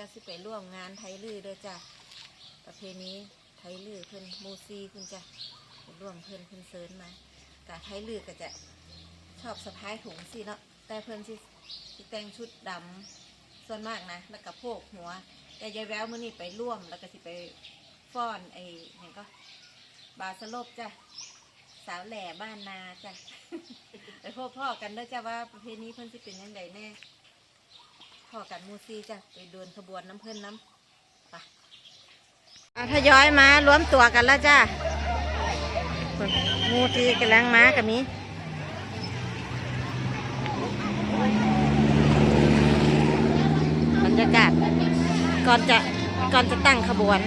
แล้วสิไปร่วมงานไทยลือเด้อจ้ะประเพณีไทยลือเพิ่นมูซีเพิ่นจ้ะร่วมเพิ่นเพิ่นเซิร์นมากะไทยลือก็จะชอบสะพายถุงสิเนาะแต่เพิ่นสิสิแต่งชุดดำส่วนมากนะแล้วก็โพกหัว แต่ยายแววมื้อนี้ไปร่วมแล้วก็สิไปฟ้อนไอ้ยังก็บาสลบจ้ะสาวแหล่บ้านนาจ้ะไปพ่อพ่อกันเด้อจ้ะว่าประเพณีเพิ่นสิเป็นยังไงแน่ พ่อกันหมูซีจ้ะไปเดินขบวนน้ำเพิ่นน้ำไปอะทยอยมารวมตัวกันแล้วจ้ะหมูซีกำลังมากับนี้บรรยากาศก่อนจะก่อนจะตั้งขบวน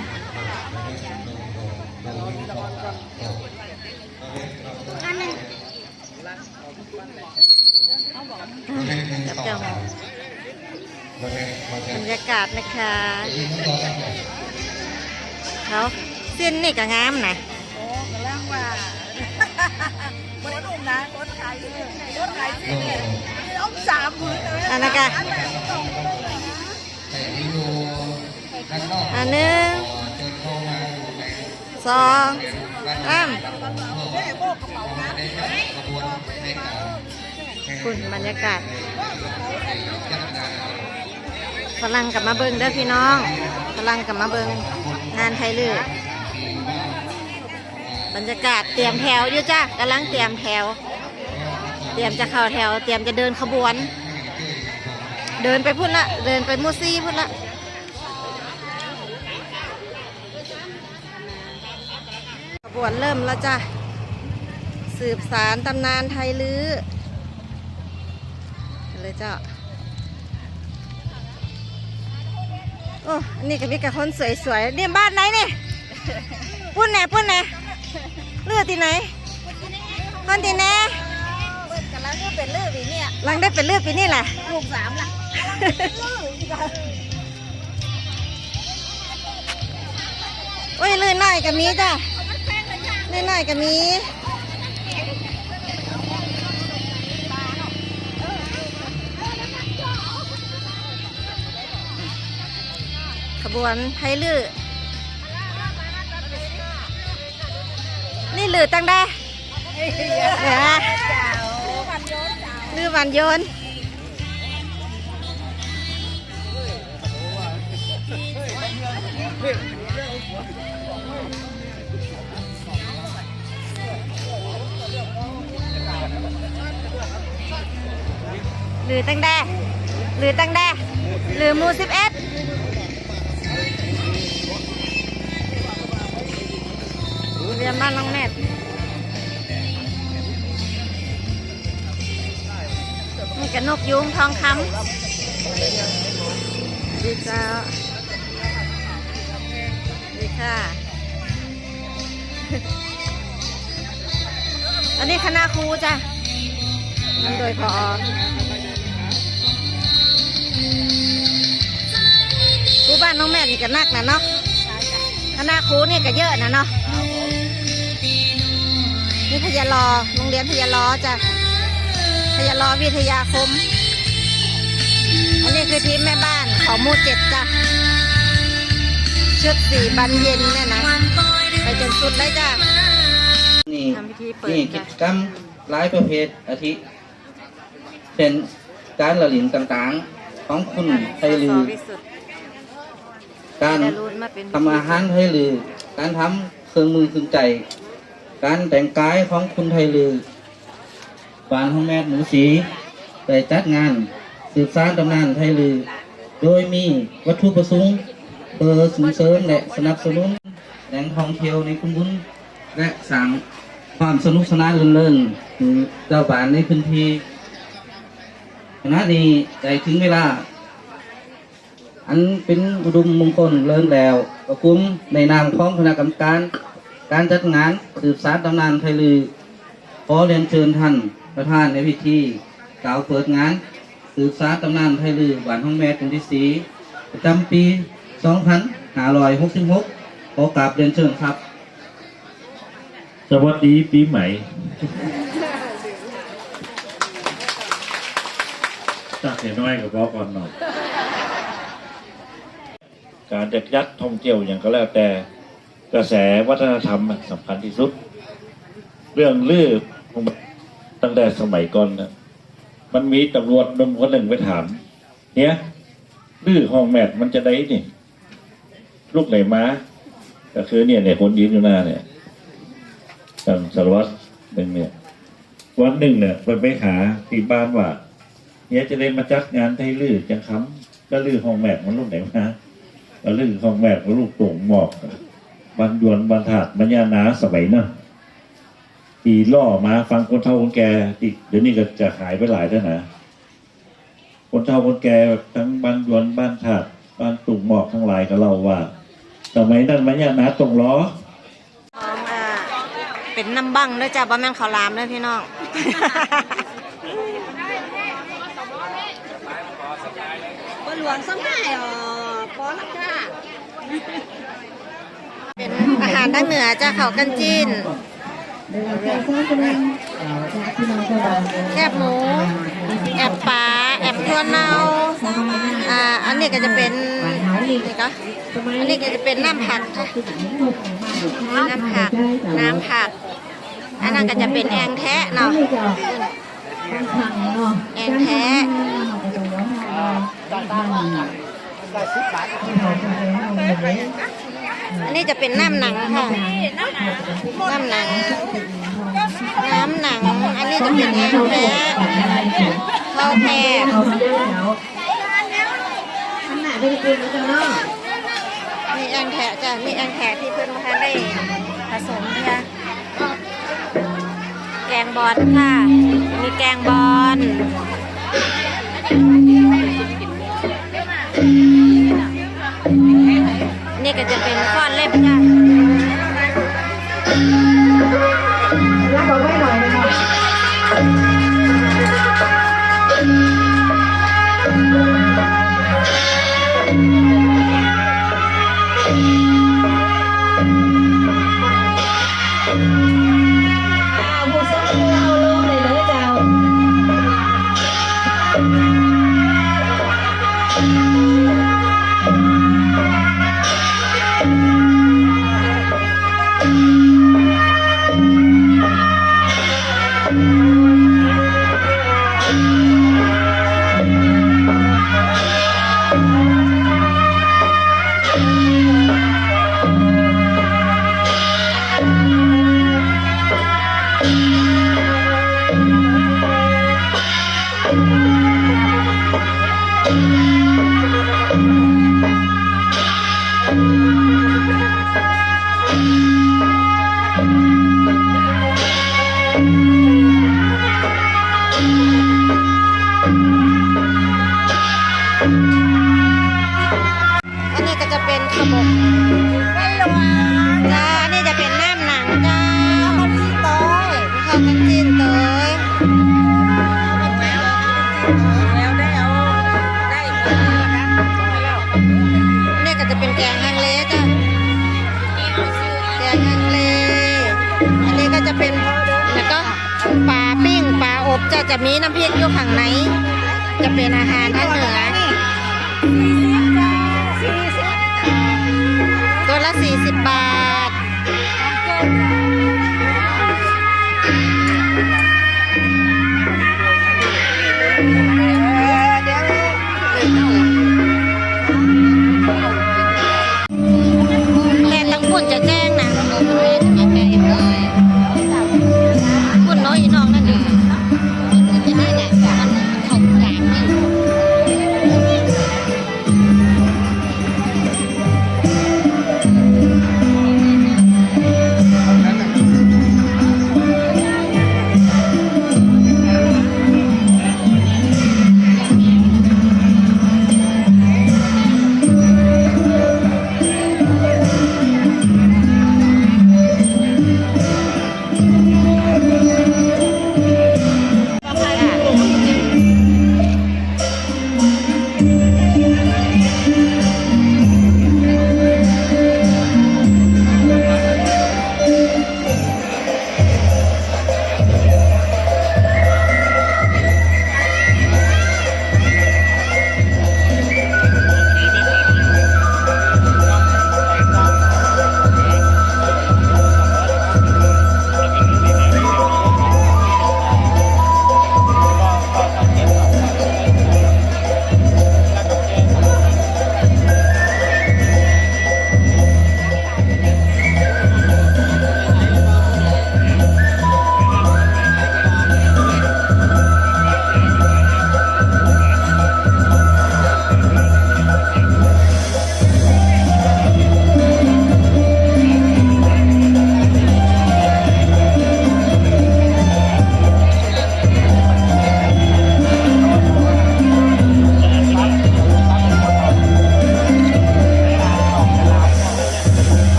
กับเจ้าของ บรรยากาศนะคะเขาเส้นนี่ก็งามนะโอ้กำลังว่าบนอุ้มนะรถไถรถไถสิเนี่ยเอาสามมือเลยอันนั้นก็อันหนึ่งสองสามคุณบรรยากาศ ฝรั่งกลับมาเบิงเด้อพี่น้องฝรั่งกลับมาเบิงงานไทยลือบรรยากาศเตรียมแถวอยู่จ้ะกำลังเตรียมแถว เตรียมจะเข้าแถว เตรียมจะเดินขบวน เดินไปพุ่นละเดินไปมูซี่พุ่นละขบวนเริ่มแล้วจ้ะสืบสารตำนานไทยลื้อเลยเจ้า โอ้อันนี้ก็มีกับคนสวยๆเนี่ยบ้านไหนเนี่ยปุ้นไหนปุ้นไหนเลือดที่ไหนคนที่ไหนกำลังก็เป็นเรื่องนี้เนี่ยหลังได้เป็นเลือดปีนี่แหละ ลูกสามล่ะโอ้ยลื่นหน่อยก็มีจ้ะลื่นหน่อยก็มี บวนไทยลือนี่ลือตั้งได้เดี๋ยวนะลือวันโยนหรือตั้งแดหรือตั้งแดหรือหมูสิบเอ็ด เรียนบ้านน้องแม่นี่กับนกยุงทองคำดีจ้าดีค่ะ อันนี้คณะครูจ้ะนำโดยพอครูบ้านน้องแม่นี่ก็นักนะเนาะคณะครูนี่ก็เยอะนะเนาะ นี่พยาลอโรงเรียนพยาลอจ้ะพยาลอวิทยาคม อันนี้คือทีมแม่บ้านของหมู่เจ็ดจ้ะชุดสีบันเย็นเนี่ยนะ ไปจนสุดเลยจ้ะนี่ทำพิธีเปิดนี่กิจ้ะจกรรมหลายประเภทอาทิเช่นการละหลินต่างๆ ของคุณไทยลือ วิสุทธิ์การได้รุ่นมาเป็นทำอาหารไทยลือ การทำเครื่องมือเครื่องใจ การแต่งกายของคุณไทยลือฟานห้องแม่หมูสีได้จัดงาน สืบสานตำนานไทยลือ โดยมีวัตถุประสงค์เพื่อส่งเสริมและสนับสนุนแหล่งท่องเที่ยวในคุมบุญและสร้างความสนุกสนานรื่นเริงคือเจ้าบ้านในพื้นที่ขณะนี้ได้ถึงเวลา อันเป็นอุดมมงคลเลิศแล้วประกุมในนามของคณะกรรมการ การจัดงานสืบสานตำนานไทยลือ ขอเรียนเชิญท่านประธานในพิธีกล่าวเปิดงาน สืบสานตำนานไทยลือหวานห้องแม่ตรงที่สีประจำปี 2566 ขอกราบเรียนเชิญครับ สวัสดีปีใหม่ตักเห็นน้อยกับบอกก่อนหน่อยการจะยัดท่องเที่ยวอย่างก็แล้วแต่ กระแสวัฒนธรรมสำคัญที่สุด เรื่องลือตั้งแต่สมัยก่อนนะมันมีตำรวจหนุ่มคนหนึ่งไปถาม เนี่ยลือห้องแมทมันจะได้นี่ลูกไหนมาก็คือเนี่ยเนี่ยคนยืนอยู่หน้าเนี่ยทางสารวัตรหนึ่งเนี่ย วันหนึ่งเนี่ยไปไปหาที่บ้านว่าเนี่ยจะได้มาจัดงานไทยลือจังคำก็ลือห้องแมทมันลูกไหนมาก็ลือห้องแมทมันลูกโป่งหมอก บันยวนบันถาดบัญญานาสมัยเนาะปีล่อมาฟังคนเฒ่าคนแก่ที่เดี๋ยวนี้ก็จะหายไปหลายแล้วนะคนเฒ่าคนแก่ทั้งบ้านยวนบ้านถาดบ้านตุ่มหมอกทั้งหลายก็เล่าว่าสมัยนั้นบัญญานาตรงล้อน้องอ่าเป็นน้ำบังด้วยจ้ะบ่แม่นข้าวหลามเด้อพี่น้องปหลวงสมัยอ๋อปอลักค่ะ เป็นอาหารทางเหนือจ้ะข้ากันจีนแคบหมู แอบปลาแอบทั่วเน่าอ่าอันนี้ก็จะเป็นนี่ก็อันนี้ก็จะเป็นน้ำผักค่ะน้ำผัก น้ำผัก อันนั้นก็จะเป็นแองแทะเนาะแองแทะ อันนี้จะเป็นน้ำหนังค่ะ น้ำหนัง น้ำหนัง อันนี้จะเป็นแองแทะข้าวแพงมีแองแทะจ้ะ มีแองแทะที่เพิ่นมาได้ผสมค่ะแกงบอลค่ะ มีแกงบอล ก็จะเป็นก้อนเล็บจ้ะ มีน้ำพริกอยู่ข้างใน จะเป็นอาหารทางเหนือ